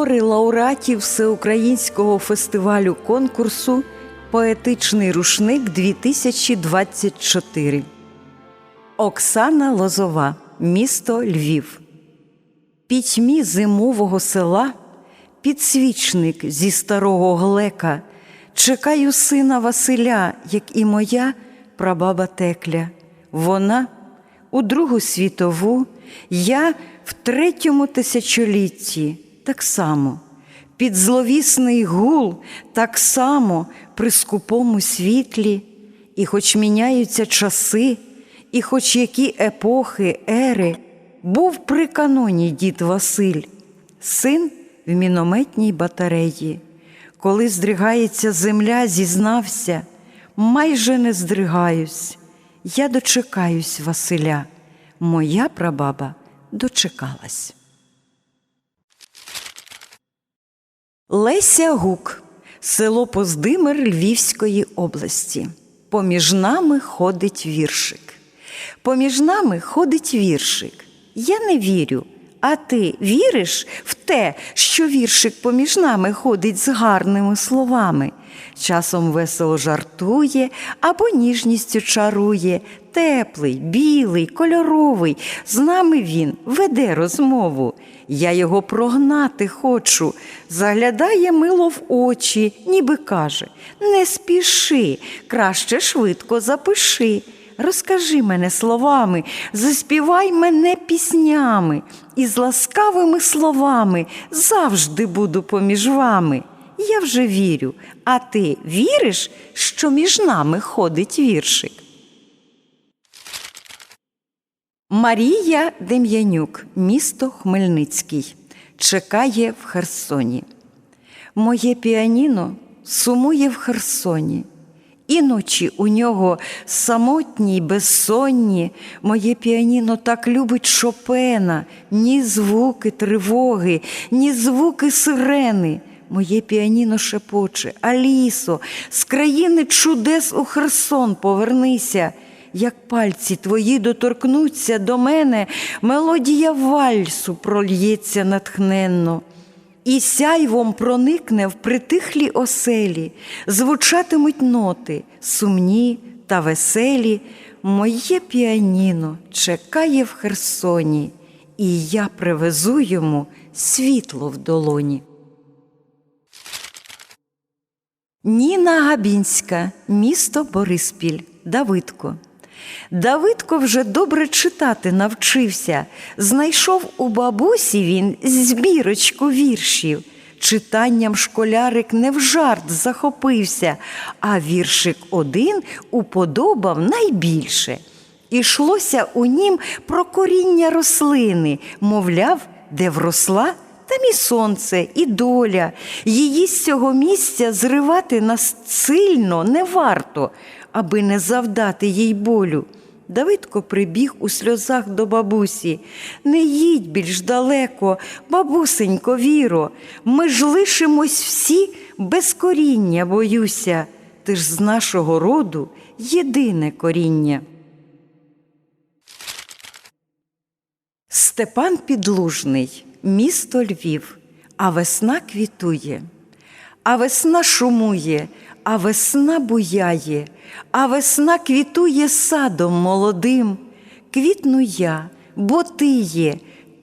Твори лауреатів Всеукраїнського фестивалю конкурсу Поетичний рушник 2024. Оксана Лозова. Місто Львів. Пітьмі зимового села підсвічник зі старого глека. Чекаю сина Василя, як і моя прабаба Текля. Вона у Другу світову, я в третьому тисячолітті так само. Під зловісний гул так само при скупому світлі, і хоч міняються часи, і хоч які епохи, ери, був при каноні дід Василь, син в мінометній батареї. Коли здригається земля, зізнався, майже не здригаюсь. Я дочекаюсь Василя. Моя прабаба дочекалась. Леся Гук, село Поздимир Львівської області. Поміж нами ходить віршик. Поміж нами ходить віршик. Я не вірю. А ти віриш в те, що віршик поміж нами ходить з гарними словами, часом весело жартує або ніжністю чарує, теплий, білий, кольоровий. З нами він веде розмову. Я його прогнати хочу, заглядає мило в очі, ніби каже: Не спіши, краще швидко запиши. Розкажи мене словами, заспівай мене піснями, і з ласкавими словами завжди буду поміж вами. Я вже вірю, а ти віриш, що між нами ходить віршик? Марія Дем'янюк, місто Хмельницький, чекає в Херсоні. Моє піаніно сумує в Херсоні. Іночі у нього самотні й безсонні, моє піаніно так любить Шопена, ні звуки тривоги, ні звуки сирени. Моє піаніно шепоче, Алісо, з країни чудес у Херсон повернися. Як пальці твої доторкнуться до мене, мелодія вальсу прольється натхненно. І сяйвом проникне в притихлі оселі, звучатимуть ноти, сумні та веселі. Моє піаніно чекає в Херсоні, і я привезу йому світло в долоні. Ніна Габінська, місто Бориспіль, Давидко. Давидко вже добре читати навчився. Знайшов у бабусі він збірочку віршів. Читанням школярик не в жарт захопився, а віршик один уподобав найбільше. Ішлося у нім про коріння рослини, мовляв, де вросла, там і сонце, і доля. Її з цього місця зривати насильно не варто, аби не завдати їй болю. Давидко прибіг у сльозах до бабусі. Не їдь більш далеко, бабусенько, віро, ми ж лишимось всі без коріння, боюся. Ти ж з нашого роду єдине коріння. Степан Підлужний, місто Львів, а весна квітує, а весна шумує, а весна буяє, а весна квітує садом молодим. Квітну я, бо ти є,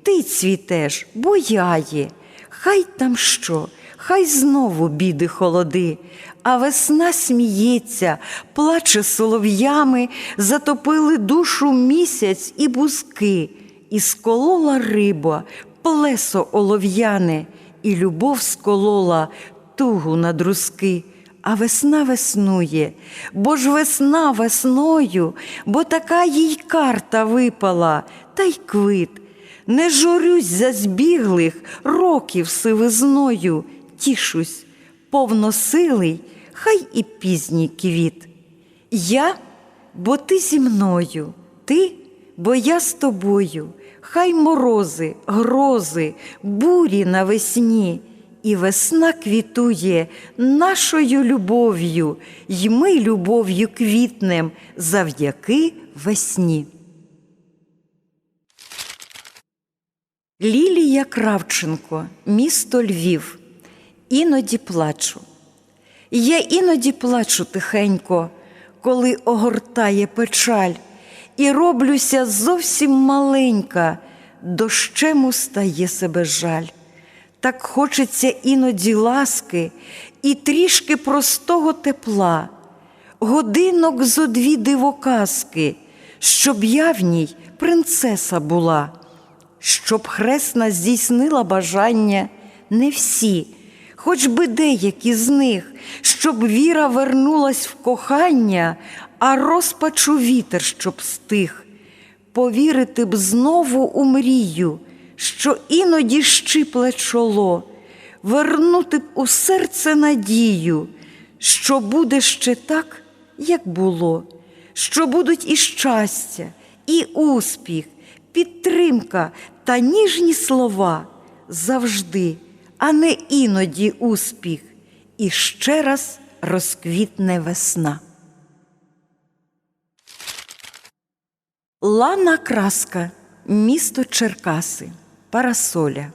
ти цвітеш, бо я є. Хай там що, хай знову біди холоди, а весна сміється, плаче солов'ями, затопили душу місяць і бузки, і сколола риба, плесо олов'яне, і любов сколола тугу на друзки. А весна веснує, бо ж весна весною, бо така їй карта випала, та й квит. Не журюсь за збіглих років сивизною, тішусь, повносилий, хай і пізній квіт. Я, бо ти зі мною, ти, бо я з тобою, хай морози, грози, бурі навесні. І весна квітує нашою любов'ю, й ми любов'ю квітнем завдяки весні. Лілія Кравченко, місто Львів. Іноді плачу. Я іноді плачу тихенько, коли огортає печаль, і роблюся зовсім маленька, дощем устає себе жаль. Так хочеться іноді ласки і трішки простого тепла, годинок зо дві дивоказки, щоб я в ній принцеса була, щоб хресна здійснила бажання не всі, хоч би деякі з них, щоб віра вернулась в кохання, а розпачу вітер, щоб стих. Повірити б знову у мрію, що іноді щипле чоло, вернути б у серце надію, що буде ще так, як було, що будуть і щастя, і успіх, підтримка та ніжні слова завжди, а не іноді успіх, і ще раз розквітне весна. Лана Краска, місто Черкаси, Парасоля.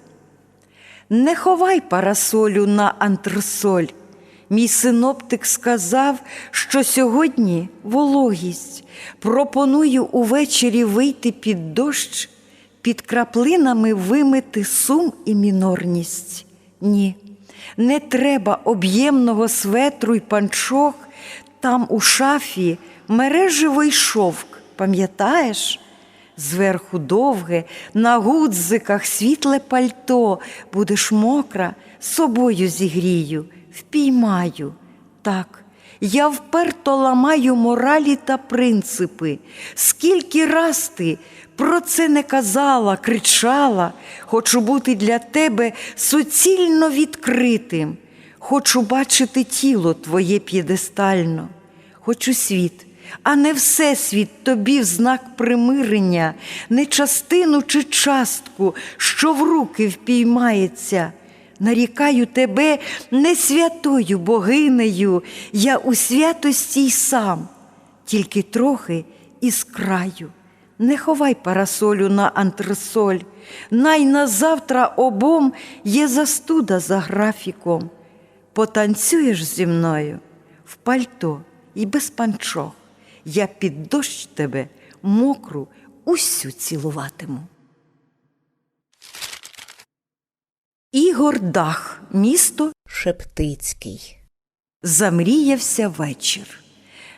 Не ховай парасолю на антресоль. Мій синоптик сказав, що сьогодні вологість. Пропоную увечері вийти під дощ, під краплинами вимити сум і мінорність. Ні, не треба об'ємного светру й панчох, там у шафі мережевий шовк, пам'ятаєш? Зверху довге, на гудзиках світле пальто, будеш мокра, собою зігрію, впіймаю. Так, я вперто ламаю моралі та принципи. Скільки раз ти про це не казала, кричала, хочу бути для тебе суцільно відкритим, хочу бачити тіло твоє п'єдестально, хочу світ а не всесвіт тобі в знак примирення, не частину чи частку, що в руки впіймається. Нарікаю тебе не святою богинею, я у святості й сам, тільки трохи із краю. Не ховай парасолю на антресоль, най на завтра обом є застуда за графіком. Потанцюєш зі мною в пальто і без панчох я під дощ тебе мокру усю цілуватиму. Ігор Дах, місто Шептицький. Замріявся вечір.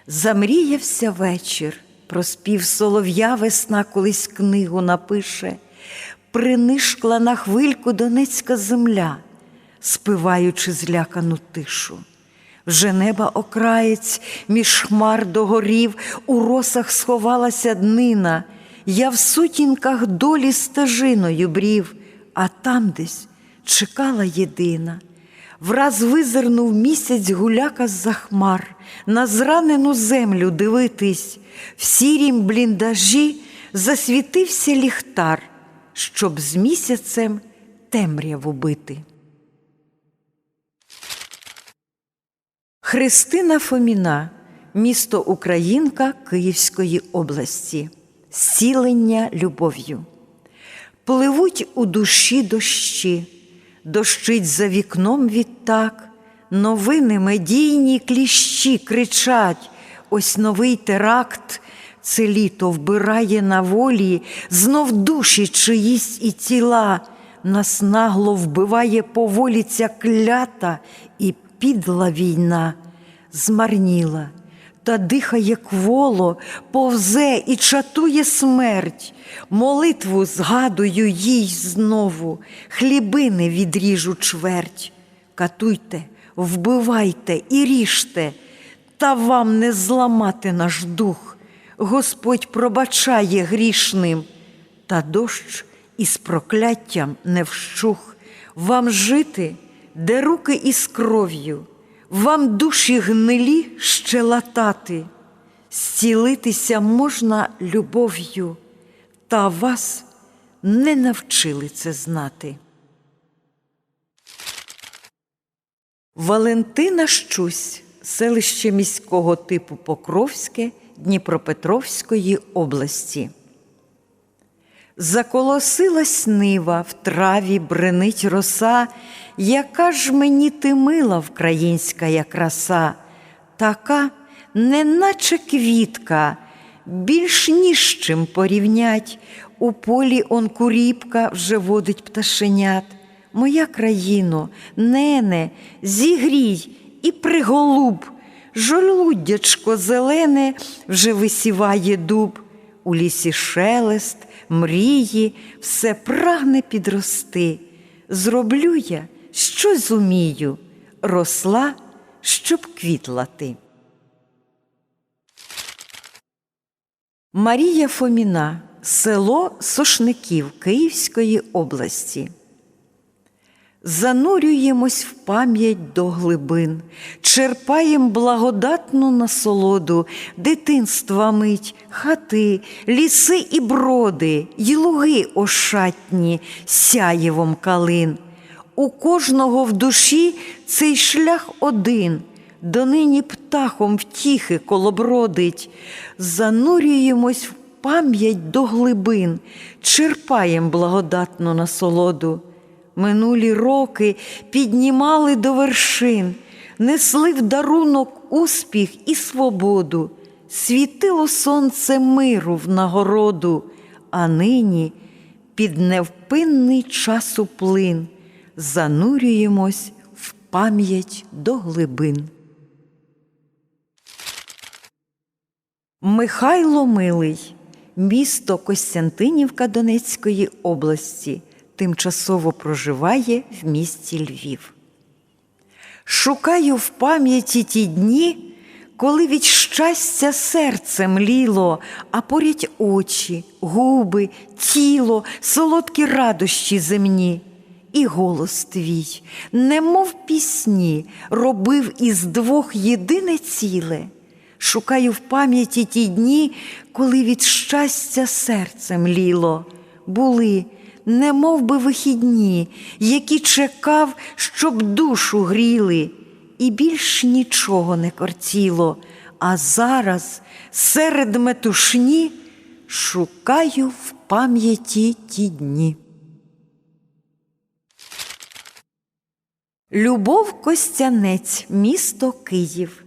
Замріявся вечір. Проспів солов'я весна колись книгу напише, принишкла на хвильку донецька земля, спиваючи злякану тишу. Вже неба окраєць між хмар догорів, у росах сховалася днина, я в сутінках долі стежиною брів, а там десь чекала єдина. Враз визирнув місяць гуляка з-за хмар, на зранену землю дивитись, в сірім бліндажі засвітився ліхтар, щоб з місяцем темряву бити. Христина Фоміна, місто Українка Київської області, зцілення любов'ю. Пливуть у душі дощі, дощить за вікном відтак, новини медійні кліщі кричать: ось новий теракт, це літо вбирає на волі, знов душі чиїсь і тіла, нас нагло вбиває поволі ця клята і підла війна змарніла, та дихає кволо, повзе і чатує смерть. Молитву згадую їй знову, хлібини відріжу чверть. Катуйте, вбивайте і ріжте, та вам не зламати наш дух. Господь пробачає грішним, та дощ із прокляттям не вщух. Вам жити, де руки із кров'ю вам душі гнилі ще латати, зцілитися можна любов'ю, та вас не навчили це знати. Валентина Щусь, селище міського типу Покровське Дніпропетровської області. Заколосилась нива, в траві бренить роса, яка ж мені ти мила, вкраїнська краса, така, неначе квітка, більш ніж чим порівнять, у полі он куріпка вже водить пташенят. Моя країно, нене, зігрій і приголуб, жолудячко зелене вже висіває дуб, у лісі шелест, мрії, все прагне підрости. Зроблю я, що зумію, росла, щоб квітла ти. Марія Фоміна, село Сошників Київської області. Занурюємось в пам'ять до глибин, черпаєм благодатну насолоду, дитинства мить, хати, ліси і броди, й луги ошатні, сяєвом калин. У кожного в душі цей шлях один, донині птахом втіхи колобродить, занурюємось в пам'ять до глибин, черпаєм благодатну насолоду. Минулі роки піднімали до вершин, несли в дарунок успіх і свободу, світило сонце миру в нагороду, а нині під невпинний часу плин занурюємось в пам'ять до глибин. Михайло Милий, місто Костянтинівка Донецької області тимчасово проживає в місті Львів. Шукаю в пам'яті ті дні, коли від щастя серце мліло, а поряд очі, губи, тіло, солодкі радощі земні. І голос твій, немов пісні, робив із двох єдине ціле. Шукаю в пам'яті ті дні, коли від щастя серце мліло, були не мов би вихідні, які чекав, щоб душу гріли, і більш нічого не кортіло. А зараз серед метушні шукаю в пам'яті ті дні. Любов Костянець, місто Київ.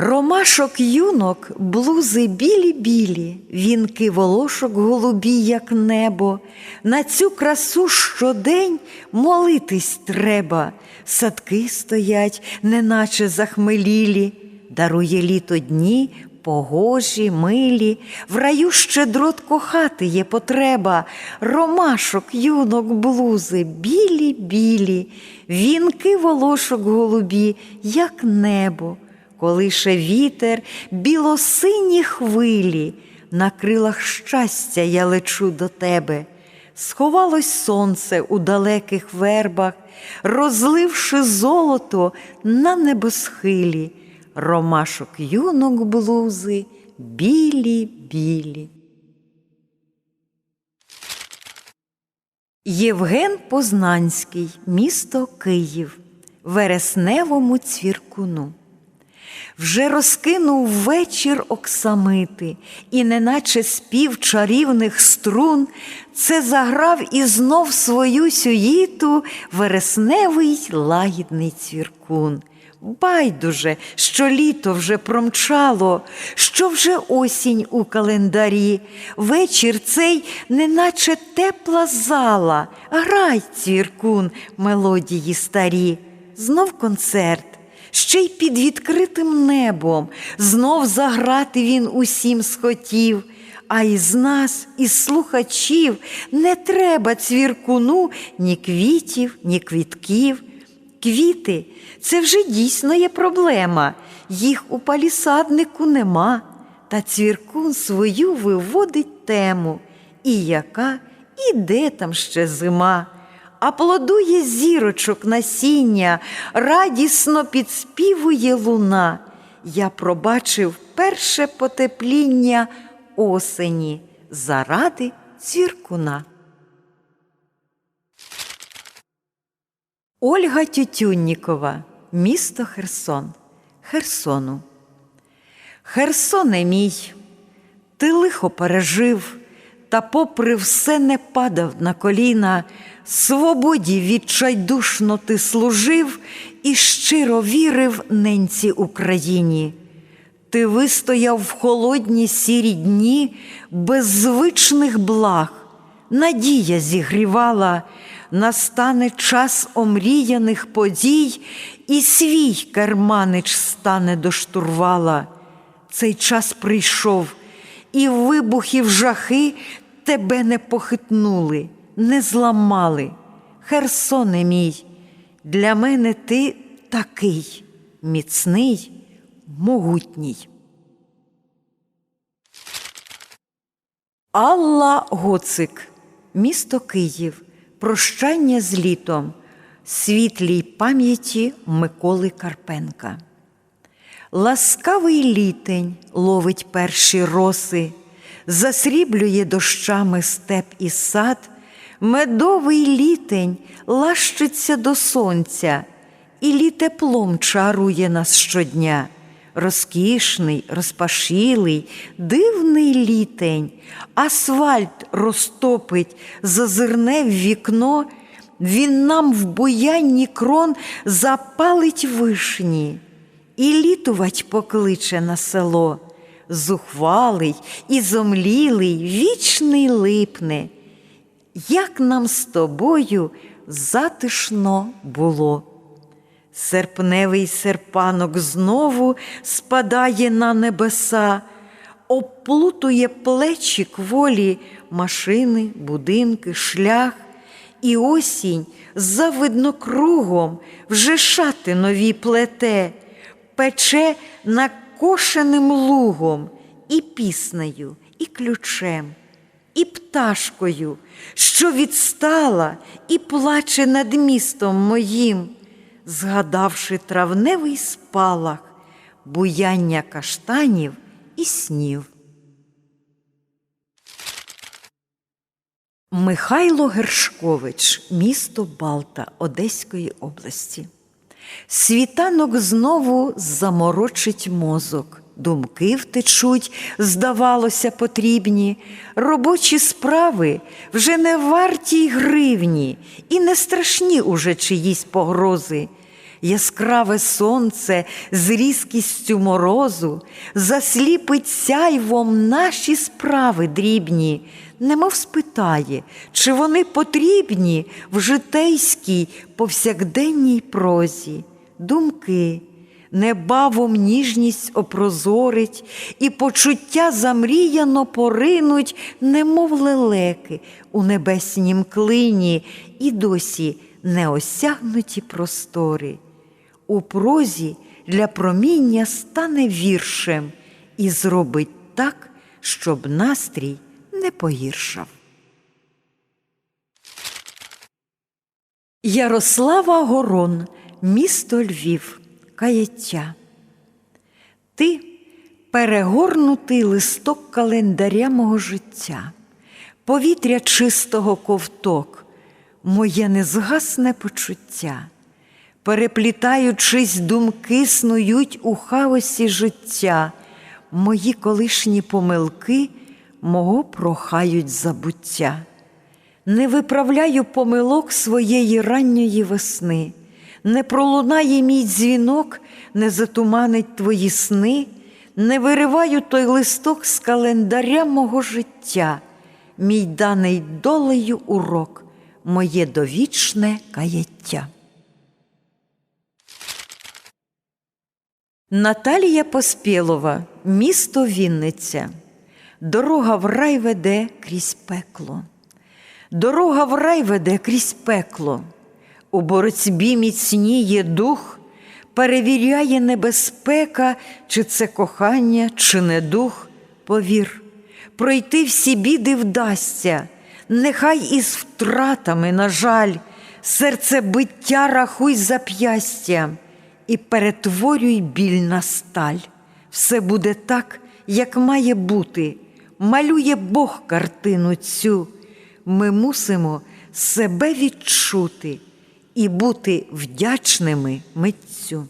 Ромашок юнок, блузи білі-білі, вінки волошок голубі, як небо. На цю красу щодень молитись треба. Садки стоять, неначе захмелілі, дарує літо дні, погожі, милі, в раю щедрот кохати є потреба. Ромашок, юнок, блузи, білі-білі, вінки волошок голубі, як небо колише вітер, білосині хвилі, на крилах щастя я лечу до тебе. Сховалось сонце у далеких вербах, розливши золото на небосхилі, ромашок юнок блузи, білі, білі. Євген Познанський, місто Київ, вересневому цвіркуну. Вже розкинув вечір оксамити, і, неначе спів чарівних струн, це заграв і знов свою сюїту вересневий лагідний цвіркун. Байдуже, що літо вже промчало, що вже осінь у календарі, вечір цей, неначе тепла зала, грай, цвіркун, мелодії старі, знов концерт ще й під відкритим небом, знов заграти він усім схотів. А із нас, із слухачів, не треба цвіркуну ні квітів, ні квітків. Квіти це вже дійсно є проблема, їх у палісаднику нема, та цвіркун свою виводить тему, і яка, і де там ще зима а плодує зірочок насіння, радісно підспівує луна. Я пробачив перше потепління осені заради цвіркуна. Ольга Тютюннікова, місто Херсон, Херсону. Херсоне мій, ти лихо пережив, та, попри все, не падав на коліна. Свободі відчайдушно ти служив і щиро вірив ненці Україні. Ти вистояв в холодні сірі дні без звичних благ, надія зігрівала, настане час омріяних подій, і свій керманич стане до штурвала. Цей час прийшов, і вибухів жахи тебе не похитнули, не зламали. Херсоне мій, для мене ти такий міцний, могутній. Алла Гоцик, місто Київ, прощання з літом, світлій пам'яті Миколи Карпенка. Ласкавий літень ловить перші роси, засріблює дощами степ і сад, медовий літень лащиться до сонця, і лі теплом чарує нас щодня. Розкішний, розпашілий, дивний літень, асфальт розтопить, зазирне в вікно, він нам в буянні крон запалить вишні і літувать покличе на село. Зухвалий і зомлілий, вічний липне. Як нам з тобою затишно було. Серпневий серпанок знову спадає на небеса, оплутує плечі кволі машини, будинки, шлях, і осінь завидно кругом вже шати нові плете, пече накошеним лугом і піснею, і ключем, і пташкою, що відстала і плаче над містом моїм згадавши травневий спалах, буяння каштанів і снів. Михайло Гершкович, місто Балта Одеської області. Світанок знову заморочить мозок, думки втечуть, здавалося, потрібні, робочі справи вже не варті й гривні, і не страшні уже чиїсь погрози. Яскраве сонце з різкістю морозу засліпить сяйвом наші справи дрібні, немов спитає, чи вони потрібні в житейській повсякденній прозі, думки, небавом ніжність опрозорить, і почуття замріяно поринуть, немов лелеки у небеснім клині, і досі неосягнуті простори. У прозі для проміння стане віршем і зробить так, щоб настрій не погіршав. Ярослава Горон, місто Львів, каяття. Ти перегорнутий листок календаря мого життя, повітря чистого ковток, моє незгасне почуття, переплітаючись, думки снують у хаосі життя, мої колишні помилки мого прохають забуття. Не виправляю помилок своєї ранньої весни, не пролунає мій дзвінок, не затуманить твої сни, не вириваю той листок з календаря мого життя, мій даний долею урок, моє довічне каяття. Наталія Поспєлова, місто Вінниця. Дорога в рай веде крізь пекло. Дорога в рай веде крізь пекло. У боротьбі міцніє дух, перевіряє небезпека, чи це кохання, чи не дух. Повір, пройти всі біди вдасться, нехай із втратами, на жаль, серце биття рахуй зап'ястя і перетворюй біль на сталь. Все буде так, як має бути. Малює Бог картину цю. Ми мусимо себе відчути і бути вдячними митцю.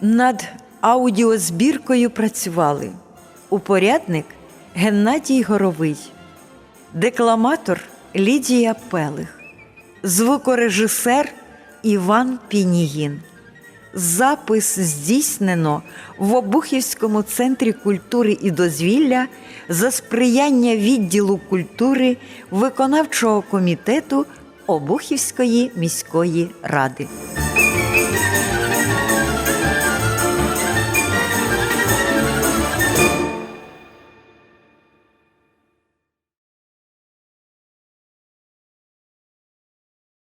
Над аудіозбіркою працювали упорядник Геннадій Горовий, декламатор Лідія Пелих, звукорежисер Іван Пінігін. Запис здійснено в Обухівському центрі культури і дозвілля за сприяння відділу культури виконавчого комітету Обухівської міської ради.